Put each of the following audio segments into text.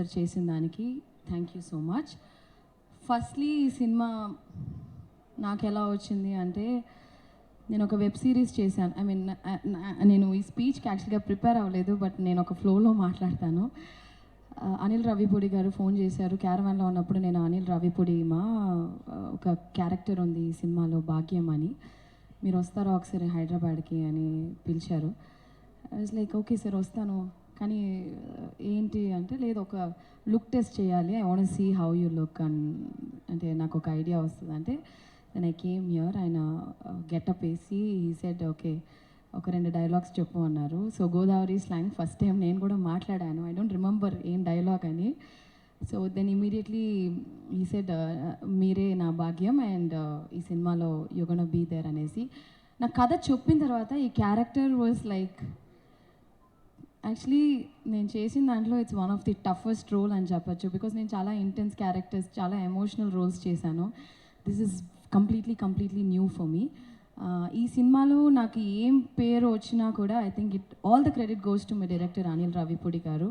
Buster చేసిన దానికి thank you so much firstly ఈ సినిమా నాకు ఎలా వచ్చింది అంటే నేను ఒక వెబ్ సిరీస్ చేశాను. ఐ మీన్ నేను ఈ స్పీచ్కి యాక్చువల్గా ప్రిపేర్ అవ్వలేదు బట్ నేను ఒక ఫ్లోలో మాట్లాడతాను. అనిల్ రవిపూడి గారు ఫోన్ చేశారు. క్యారవాన్లో ఉన్నప్పుడు నేను అనిల్ రవిపూడి మా ఒక క్యారెక్టర్ ఉంది ఈ సినిమాలో భాగ్యం అని. మీరు వస్తారా ఒకసారి హైదరాబాద్కి అని పిలిచారు. వాజ్ లైక్ ఓకే సార్ వస్తాను. కానీ ఏంటి అంటే లేదు ఒక లుక్ టెస్ట్ చేయాలి. I want see how you look and అంటే నాకు ఒక ఐడియా వస్తుంది. అంటే దెన్ ఐ కేమ్ హియర్ ఆయన uh, గెటప్ వేసి ఈ సెడ్ ఓకే ఒక రెండు డైలాగ్స్ చెప్పు అన్నారు. So Godavari slang first time నేను కూడా మాట్లాడాను. ఐ డోంట్ రిమెంబర్ ఏం డైలాగ్ అని. సో దెన్ ఇమీడియట్లీ ఈ సెడ్ మీరే నా భాగ్యం అండ్ uh, ఈ సినిమాలో యుగన బీ దేర్ అనేసి. నా కథ చెప్పిన తర్వాత ఈ క్యారెక్టర్ వాజ్ లైక్ యాక్చువల్లీ నేను చేసిన దాంట్లో it's one of the toughest role అని చెప్పొచ్చు. బికాస్ నేను చాలా ఇంటెన్స్ క్యారెక్టర్స్ చాలా ఎమోషనల్ రోల్స్ చేశాను. This is completely completely new for me ఈ సినిమాలో నాకు ఏం పేరు వచ్చినా కూడా I think it all the credit goes to my director Anil Ravipudi garu.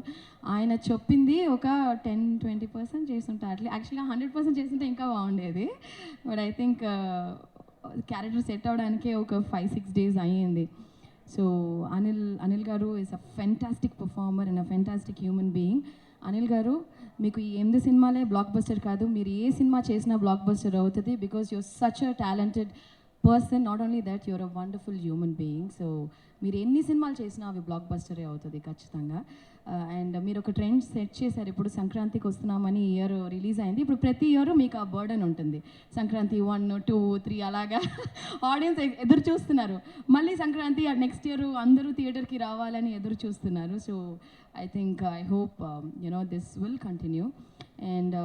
ఆయన చెప్పింది ఒక టెన్ ట్వంటీ పర్సెంట్ చేస్తుంటే. అట్లా యాక్చువల్గా హండ్రెడ్ పర్సెంట్ చేస్తుంటే ఇంకా బాగుండేది. But I think character set అవడానికే ఒక ఫైవ్ సిక్స్ డేస్ అయ్యింది. So Anil Anil garu is a fantastic performer and a fantastic human being Anil garu మీకు ఈ ఎనిమిది సినిమాలే బ్లాక్ బస్టర్ కాదు. మీరు ఏ సినిమా చేసినా బ్లాక్ బస్టర్ అవుతుంది because you're such a talented person not only that you're a wonderful human being so మీరు ఎన్ని సినిమాలు చేసినా అవి బ్లాక్ బస్టరే అవుతుంది ఖచ్చితంగా. Uh, అండ్ మీరు ఒక ట్రెండ్ సెట్ చేశారు ఇప్పుడు సంక్రాంతికి వస్తున్నామని ఇయర్ రిలీజ్ అయింది. ఇప్పుడు ప్రతి ఇయర్ మీకు ఆ బర్డన్ ఉంటుంది. సంక్రాంతి వన్ టూ త్రీ అలాగా ఆడియన్స్ ఎదురు చూస్తున్నారు. మళ్ళీ సంక్రాంతి నెక్స్ట్ ఇయర్ అందరూ థియేటర్కి రావాలని ఎదురు చూస్తున్నారు. So I think I hope you know this will continue and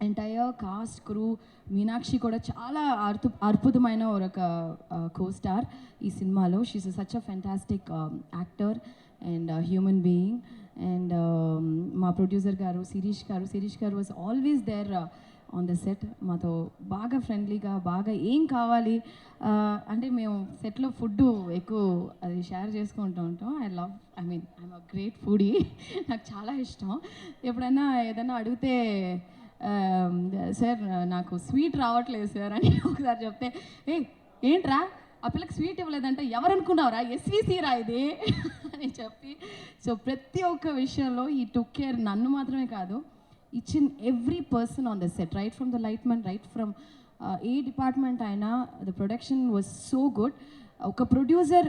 entire cast crew Meenakshi కూడా చాలా అర్తు అద్భుతమైన ఒక కో స్టార్ ఈ సినిమాలో. She's such a fantastic actor and human being and మా producer garu Shirish garu Shirish garu was always there on the set మాతో బాగా ఫ్రెండ్లీగా బాగా ఏం కావాలి అంటే మేము సెట్లో ఫుడ్ ఎక్కువ అది షేర్ చేసుకుంటూ ఉంటాం. I love I mean I'm a great foodie నాకు చాలా ఇష్టం. ఎప్పుడైనా ఏదైనా అడిగితే Um, సార్ నాకు స్వీట్ రావట్లేదు సార్ అని ఒకసారి చెప్తే ఏ ఏంట్రా? ఆ పిల్లకి స్వీట్ ఇవ్వలేదంటే ఎవరు అనుకున్నావురా ఎస్విసి రా ఇది? అని చెప్పి. సో ప్రతి ఒక్క విషయంలో ఈ టుక్ కేర్ నన్ను మాత్రమే కాదు each in every person on the set right from the light man right from A department అయినా the production was so good ఒక ప్రొడ్యూసర్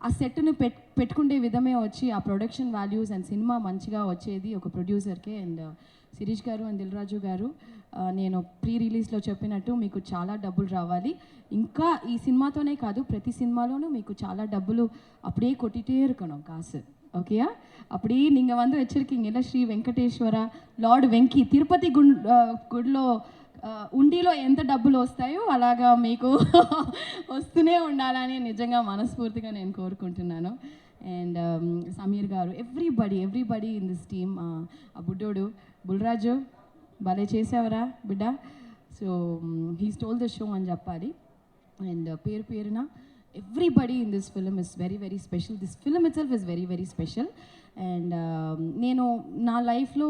ఆ సెట్ని పెట్ పెట్టుకుండే విధమే వచ్చి ఆ ప్రొడక్షన్ వాల్యూస్ అండ్ సినిమా మంచిగా వచ్చేది ఒక ప్రొడ్యూసర్కే అండ్ శిరీష్ గారు అండ్ దిల్రాజు గారు ఆ, నేను ప్రీ రిలీజ్లో చెప్పినట్టు మీకు చాలా డబ్బులు రావాలి ఇంకా ఈ సినిమాతోనే కాదు ప్రతి సినిమాలోనూ మీకు చాలా డబ్బులు அப்படியே கொட்டிட்டே இருக்கணும் காசு ஓகேயா அப்படியே நீங்கள் வந்து வச்சுருக்கீங்கல்ல ஸ்ரீ వెంకటేశ్వర లార్డ్ వెంకీ తిరుపతి గుం ఆ, గుడిలో ఆ, ఉండిలో ఎంత డబ్బులు వస్తాయో అలాగా మీకు వస్తూనే ఉండాలని నిజంగా మనస్ఫూర్తిగా నేను కోరుకుంటున్నాను. And um, Sameer garu everybody everybody in this team ఆ బుడ్డోడు బుల్రాజు భలే చేసావరా బిడ్డ. So he stole the show అని చెప్పాలి. అండ్ పేరు పేరున everybody in this film is very very special this film itself is very very special and um, నేను నా లైఫ్లో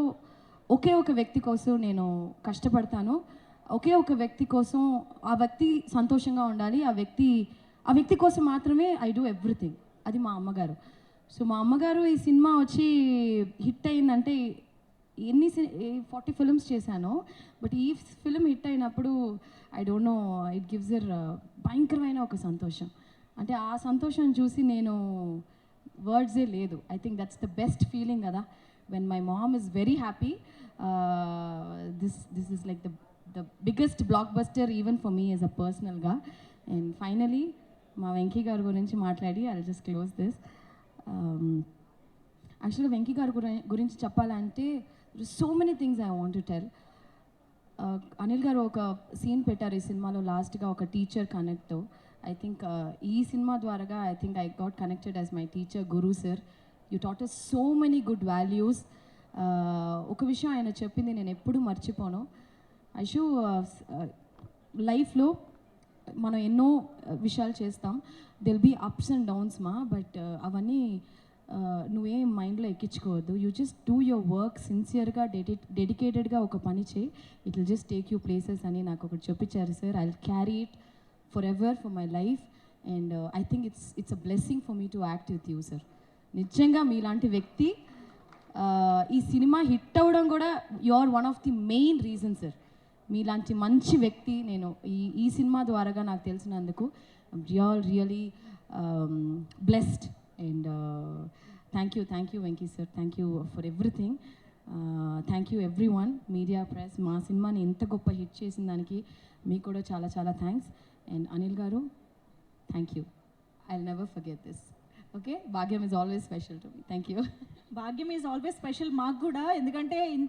ఒకే ఒక వ్యక్తి కోసం నేను కష్టపడతాను. ఒకే ఒక వ్యక్తి కోసం ఆ వ్యక్తి సంతోషంగా ఉండాలి. ఆ వ్యక్తి ఆ వ్యక్తి కోసం మాత్రమే ఐ డూ ఎవ్రీథింగ్ అది మా అమ్మగారు. సో మా అమ్మగారు ఈ సినిమా వచ్చి హిట్ అయిందంటే ఎన్ని ఫార్టీ ఫిల్మ్స్ చేశాను. బట్ ఈ ఫిలిం హిట్ అయినప్పుడు I don't know it gives uh భయంకరమైన ఒక సంతోషం. అంటే ఆ సంతోషం చూసి నేను వర్డ్సే లేదు. I think that's the best feeling కదా. When mom mom very happy, uh, this this is like the the biggest blockbuster even even me as a personal పర్సనల్గా And finally, మా వెంకీ గారి గురించి మాట్లాడి ఐ జస్ట్ క్లోజ్ దిస్ యాక్చువల్గా వెంకీ గారి గురించి చెప్పాలంటే so many things I want to tell Anil garu ఒక సీన్ పెట్టారు ఈ సినిమాలో లాస్ట్గా ఒక టీచర్ కనెక్ట్ ఐ థింక్ ఈ సినిమా ద్వారాగా I think I got connected as my teacher guru sir you taught us so many good values ఒక విషయం ఆయన చెప్పింది నేను ఎప్పుడూ మర్చిపోను. ఐషు లైఫ్లో uh, uh, మనం ఎన్నో uh, విషయాలు చేస్తాం. There'll be ups and downs మా బట్ అవన్నీ నువ్వేం మైండ్లో ఎక్కించుకోవద్దు. You just do your work సిన్సియర్గా డెడి డెడికేటెడ్గా ఒక పని చేయి. It will just take you places అని నాకు ఒకటి చెప్పించారు sir I carry it forever for my life and I think it's it's a blessing for me to act with you sir నిజంగా మీలాంటి వ్యక్తి ఈ సినిమా హిట్ అవ్వడం కూడా you are one of the main reason sir మీలాంటి మంచి వ్యక్తి నేను ఈ ఈ సినిమా ద్వారాగా నాకు తెలిసినందుకు real really blessed and thank you thank you Venky sir thank you for everything thank you everyone media press మా సినిమాని ఎంత గొప్ప హిట్ చేసిన దానికి మీకు కూడా చాలా చాలా thanks and Anil garu thank you I never forget this okay Bhagyam is always special to me thank you Bhagyam is always special మాకు కూడా. ఎందుకంటే ఇంత